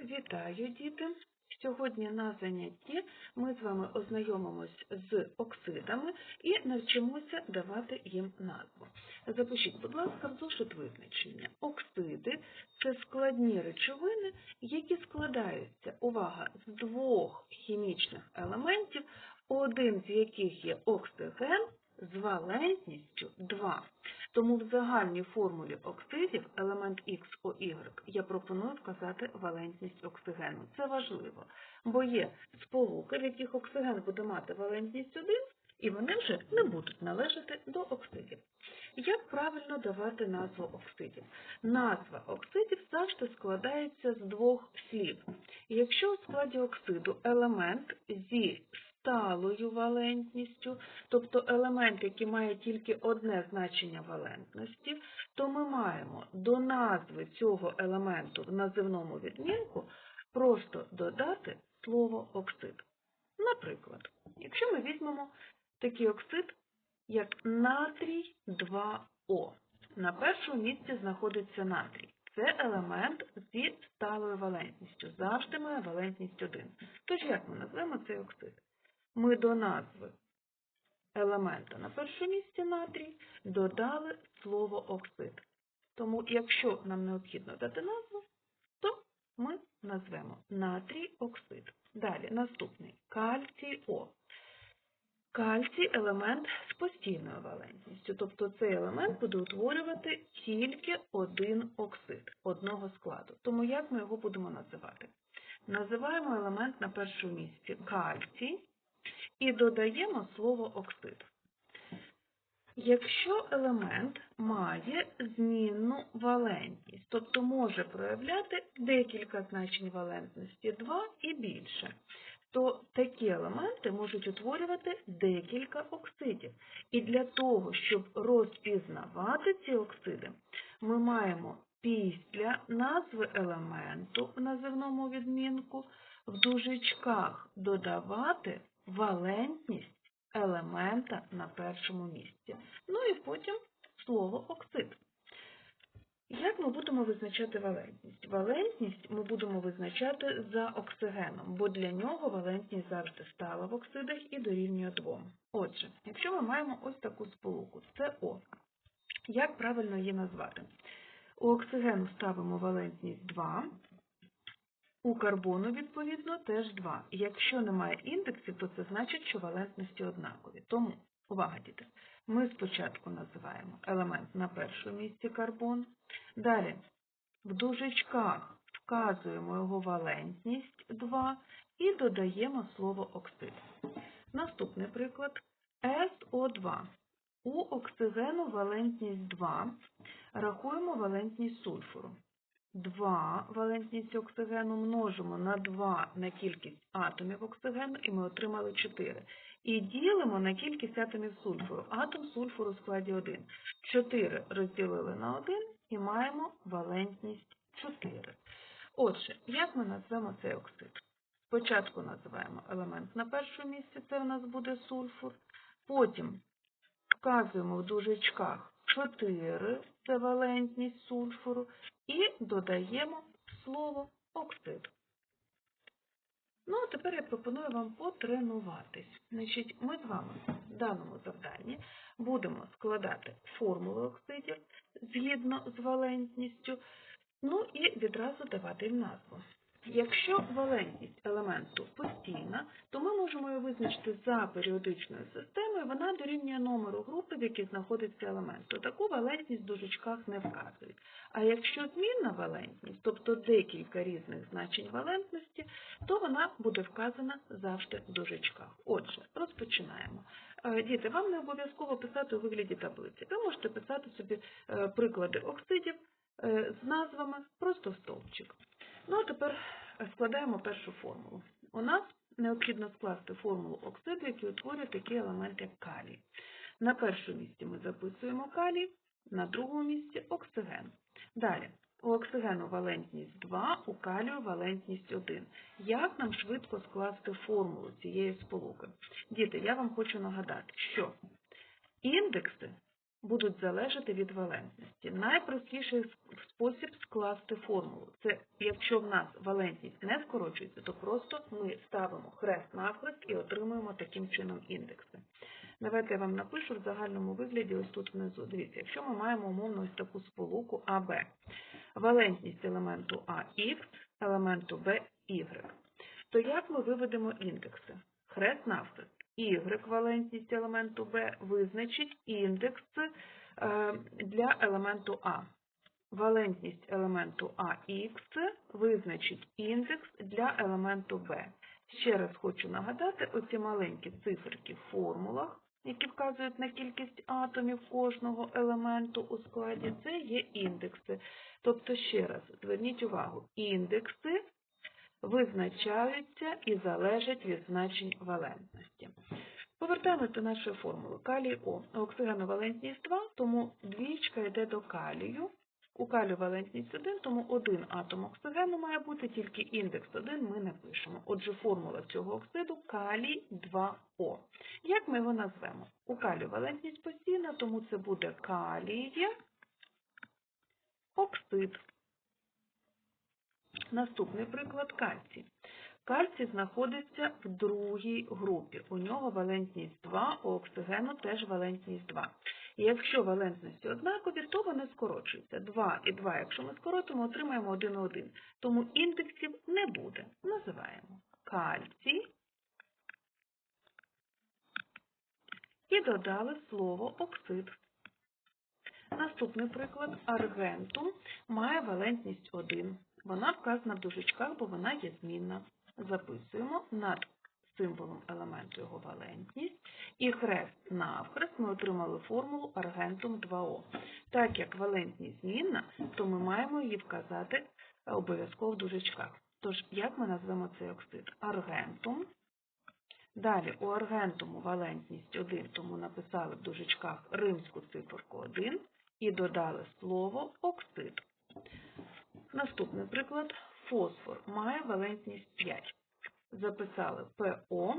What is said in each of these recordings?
Вітаю, діти! Сьогодні на занятті ми з вами ознайомимось з оксидами і навчимося давати їм назву. Запишіть, будь ласка, в зошит визначення. Оксиди – це складні речовини, які складаються, увага, з двох хімічних елементів, один з яких є оксиген з валентністю 2. Тому в загальній формулі оксидів елемент XOY я пропоную вказати валентність оксигену. Це важливо, бо є сполуки, в яких оксиген буде мати валентність 1, і вони вже не будуть належати до оксидів. Як правильно давати назву оксидів? Назва оксидів завжди складається з двох слів. Якщо у складі оксиду елемент зі сталою валентністю, тобто елемент, який має тільки одне значення валентності, то ми маємо до назви цього елементу в називному відмінку просто додати слово оксид. Наприклад, якщо ми візьмемо такий оксид, як натрій 2О. На першому місці знаходиться натрій. Це елемент зі сталою валентністю. Завжди має валентність 1. Тож як ми назвемо цей оксид? Ми до назви елемента на першому місці натрій додали слово оксид. Тому, якщо нам необхідно дати назву, то ми назвемо натрій оксид. Далі, наступний кальцій О. Кальцій елемент з постійною валентністю, тобто цей елемент буде утворювати тільки один оксид одного складу. Тому як ми його будемо називати? Називаємо елемент на першому місці кальцій і додаємо слово оксид. Якщо елемент має змінну валентність, тобто може проявляти декілька значень валентності 2 і більше, то такі елементи можуть утворювати декілька оксидів. І для того, щоб розпізнавати ці оксиди, ми маємо після назви елементу в називному відмінку в дужечках додавати валентність елемента на першому місці. Ну і потім слово оксид. Як ми будемо визначати валентність? Валентність ми будемо визначати за оксигеном, бо для нього валентність завжди стала в оксидах і дорівнює 2. Отже, якщо ми маємо ось таку сполуку, це О. Як правильно її назвати? У оксигену ставимо валентність 2, у карбону, відповідно, теж 2. Якщо немає індексів, то це значить, що валентності однакові. Тому, увага, діти, ми спочатку називаємо елемент на першому місці карбон. Далі в дужечках вказуємо його валентність 2 і додаємо слово оксид. Наступний приклад СО2. У оксигену валентність 2. Рахуємо валентність сульфуру. 2 валентність оксигену множимо на 2 на кількість атомів оксигену, і ми отримали 4. І ділимо на кількість атомів сульфуру. Атом сульфуру в складі 1. 4 розділили на 1 і маємо валентність 4. Отже, як ми назвемо цей оксид? Спочатку називаємо елемент на першому місці, це у нас буде сульфур. Потім вказуємо в дужечках 4 це валентність сульфуру, і додаємо слово оксид. Ну, а тепер я пропоную вам потренуватись. Значить, Ми з вами в даному завданні будемо складати формулу оксидів згідно з валентністю, ну і відразу давати їм назву. Якщо валентність елементу постійна, то ми можемо її визначити за періодичною системою, вона дорівнює номеру групи, в якій знаходиться елемент. То таку валентність в дужечках не вказують. А якщо змінна валентність, тобто декілька різних значень валентності, то вона буде вказана завжди в дужечках. Отже, розпочинаємо. Е, діти, вам не обов'язково писати у вигляді таблиці. Ви можете писати собі е, приклади оксидів е, з назвами просто в стовпчик. Ну, а тепер складаємо першу формулу. У нас необхідно скласти формулу оксиду, який утворює такі елементи, як калій. На першому місці ми записуємо калій, на другому місці оксиген. Далі, у оксигену валентність 2, у калію валентність 1. Як нам швидко скласти формулу цієї сполуки? Діти, я вам хочу нагадати, що індекси будуть залежати від валентності. Найпростіший спосіб скласти формулу. Це якщо в нас валентність не скорочується, то просто ми ставимо хрест навхрест і отримуємо таким чином індекси. Давайте я вам напишу в загальному вигляді ось тут внизу. Дивіться, якщо ми маємо умовно ось таку сполуку АБ, валентність елементу А Х, елементу Б то як ми виведемо індекси? Хрест навхрест. Y валентність елементу B визначить індекс е, для елементу А. Валентність елементу АХ визначить індекс для елементу Б. Ще раз хочу нагадати, оці маленькі циферки в формулах, які вказують на кількість атомів кожного елементу у складі, це є індекси. Тобто, ще раз, зверніть увагу, індекси визначаються і залежать від значень валентності. Повертаємось до нашої формули. Калій О. Оксигеновалентність 2, тому двічка йде до калію. У калію валентність 1, тому один атом оксигену має бути, тільки індекс 1 ми не пишемо. Отже, формула цього оксиду калій 2О. Як ми його назвемо? У калію валентність постійна, тому це буде калій оксид. Наступний приклад кальцій. Кальцій знаходиться в другій групі. У нього валентність 2, у оксигену теж валентність 2. І якщо валентності однакові, то вони скорочуються. 2 і 2, якщо ми скоротимо, отримаємо 1 і 1. Тому індексів не буде. Називаємо кальцій. І додали слово оксид. Наступний приклад аргентум має валентність 1. Вона вказана в дужечках, бо вона є змінна. Записуємо над символом елементу його валентність. І хрест навхрест ми отримали формулу аргентум 2О. Так як валентність змінна, то ми маємо її вказати обов'язково в дужечках. Тож, як ми назвемо цей оксид? Аргентум. Далі у аргентуму валентність 1, тому написали в дужечках римську циферку 1 і додали слово оксид. Наступний приклад. Фосфор має валентність 5. Записали ПО,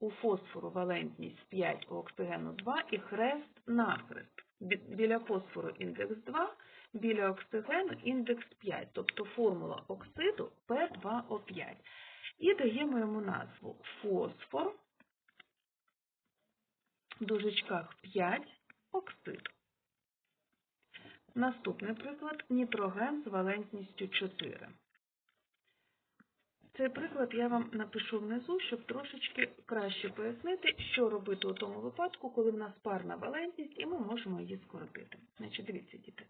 у фосфору валентність 5, у оксигену 2 і хрест навхрест. Бі- Біля фосфору індекс 2, біля оксигену індекс 5, тобто формула оксиду P2O5. І даємо йому назву фосфор, в дужечках 5, оксид. Наступний приклад нітроген з валентністю 4. Цей приклад я вам напишу внизу, щоб трошечки краще пояснити, що робити у тому випадку, коли в нас парна валентність, і ми можемо її скоротити. Значить, дивіться, діти.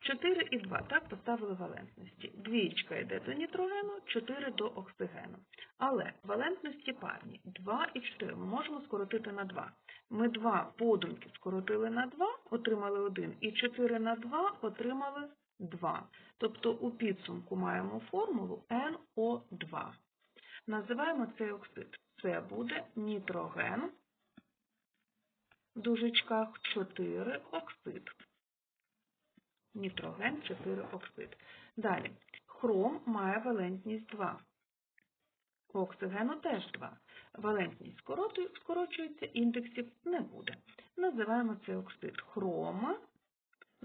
4 і 2, так, поставили валентності. Двічка йде до нітрогену, 4 до оксигену. Але валентності парні 2 і 4 ми можемо скоротити на 2. Ми 2 подумки скоротили на 2, отримали 1, і 4 на 2 отримали 2. Тобто у підсумку маємо формулу NO2. Називаємо цей оксид. Це буде нітроген в дужечках 4 оксид. Нітроген 4 оксид. Далі. Хром має валентність 2. Оксигену теж 2. Валентність скорочується, індексів не буде. Називаємо цей оксид хром.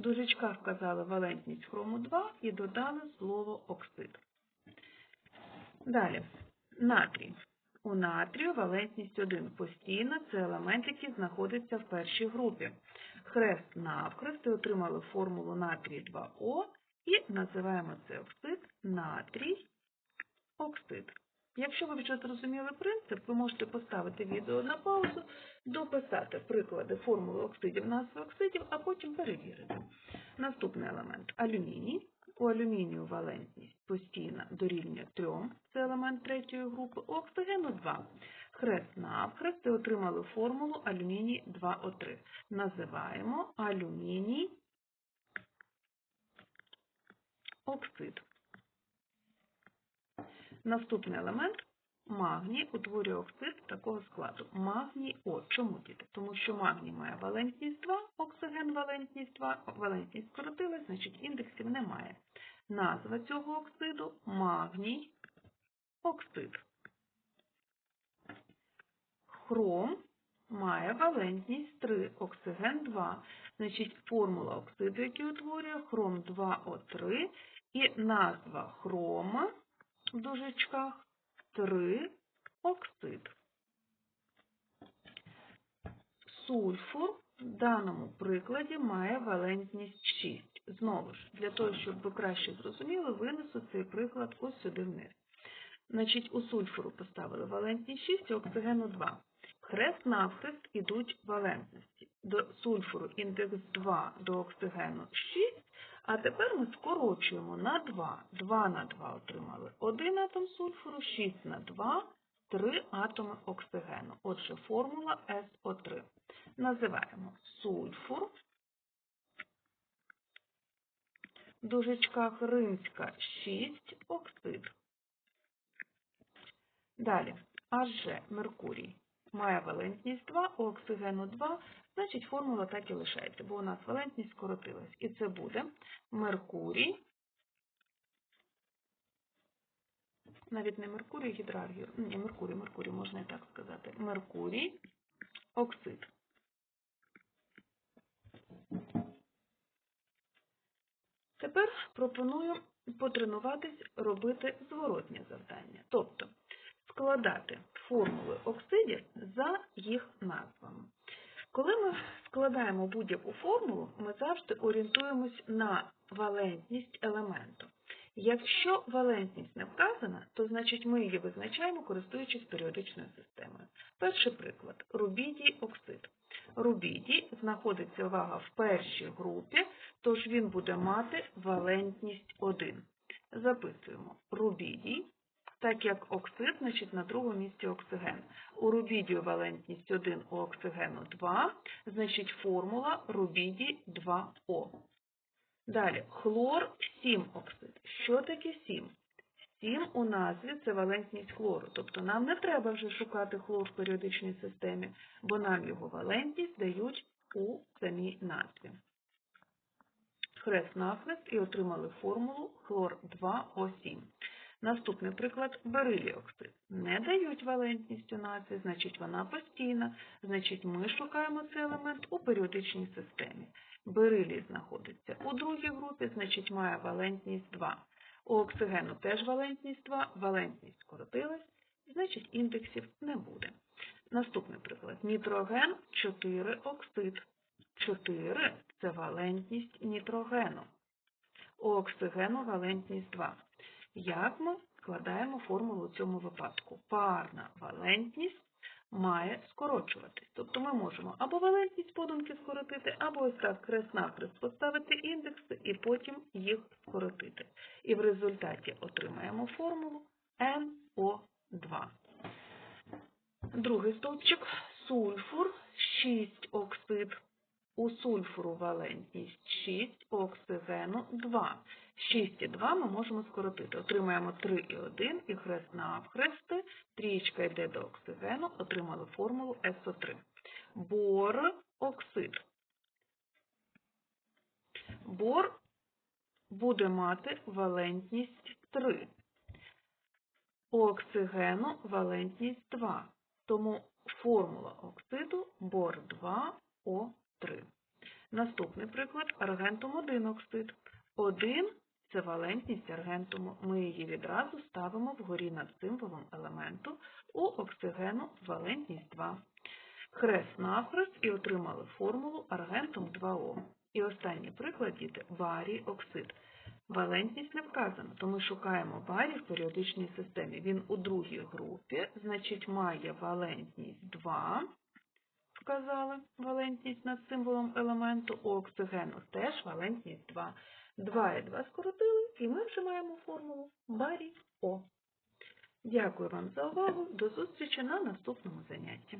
В дужечках вказали валентність хрому 2 і додали слово оксид. Далі. Натрій. У натрію валентність 1 постійна, це елемент, який знаходиться в першій групі. Хрест навхрест і отримали формулу натрій 2О і називаємо цей оксид натрій оксид. Якщо ви вже зрозуміли принцип, ви можете поставити відео на паузу, дописати приклади формули оксидів, назви оксидів, а потім перевірити. Наступний елемент алюміній. У алюмінію валентність постійна дорівнює 3, це елемент третьої групи, у оксигену 2. Хрест навхрест і отримали формулу алюміній 2О3. Називаємо алюміній оксид. Наступний елемент магній утворює оксид такого складу. Магній О. Чому діти? Тому що магній має валентність 2, оксиген валентність 2, валентність скоротилась, значить індексів немає. Назва цього оксиду магній оксид. Хром має валентність 3, оксиген 2. Значить, формула оксиду, який утворює хром 2О3 і назва хрома в дужечках 3 оксид. Сульфур в даному прикладі має валентність 6. Знову ж, для того, щоб ви краще зрозуміли, винесу цей приклад ось сюди вниз. Значить, у сульфуру поставили валентність 6 і оксигену 2. Хрест навхрест ідуть валентності. До сульфуру індекс 2, до оксигену 6, а тепер ми скорочуємо на 2. 2 на 2 отримали 1 атом сульфуру, 6 на 2, 3 атоми оксигену. Отже, формула СО3. Називаємо сульфур, в дужечках римська 6 оксид. Далі, адже Меркурій має валентність 2, у оксигену 2, значить формула так і лишається, бо у нас валентність скоротилась. І це буде Меркурій, навіть не Меркурій, гідраргір, ні, Меркурій, Меркурій, можна і так сказати. Меркурій, оксид. Тепер пропоную потренуватись робити зворотнє завдання. Тобто складати формули оксидів за їх назвами. Коли ми складаємо будь-яку формулу, ми завжди орієнтуємось на валентність елементу. Якщо валентність не вказана, то значить ми її визначаємо, користуючись періодичною системою. Перший приклад рубідій оксид. Рубідій знаходиться увага в першій групі, тож він буде мати валентність 1. Записуємо рубідій, так як оксид, значить на другому місці оксиген. У рубідію валентність 1, у оксигену 2, значить формула рубідій 2О. Далі, хлор 7 оксид. Що таке 7? 7 у назві це валентність хлору, тобто нам не треба вже шукати хлор в періодичній системі, бо нам його валентність дають у самій назві. Хрест нахрест і отримали формулу хлор 2О7. Наступний приклад берилій оксид. Не дають валентність у назві, значить вона постійна, значить ми шукаємо цей елемент у періодичній системі. Берилій знаходиться у другій групі, значить має валентність 2. У оксигену теж валентність 2, валентність скоротилась, значить індексів не буде. Наступний приклад. Нітроген 4 оксид. 4 це валентність нітрогену. У оксигену валентність 2. Як ми складаємо формулу у цьому випадку? Парна валентність має скорочуватись. Тобто ми можемо або валентність подумки скоротити, або ось так хрест-навхрест поставити індекси і потім їх скоротити. І в результаті отримаємо формулу NO2. Другий стовпчик сульфур 6 оксид. У сульфуру валентність 6, у оксигену 2. 6 і 2 ми можемо скоротити. Отримаємо 3 і 1 і хрест навхрести. Трієчка йде до оксигену, отримали формулу СО3. Бор оксид. Бор буде мати валентність 3. У оксигену валентність 2. Тому формула оксиду бор 2О3. Наступний приклад аргентум 1 оксид. 1 це валентність аргентуму. Ми її відразу ставимо вгорі над символом елементу у оксигену валентність 2. Хрест навхрест і отримали формулу аргентум 2О. І останній приклад, діти, барій оксид. Валентність не вказана, то ми шукаємо барій в періодичній системі. Він у другій групі, значить, має валентність 2. Вказали валентність над символом елементу, у оксигену теж валентність 2. 2 і 2 скоротили, і ми вже маємо формулу барій О. Дякую вам за увагу. До зустрічі на наступному занятті.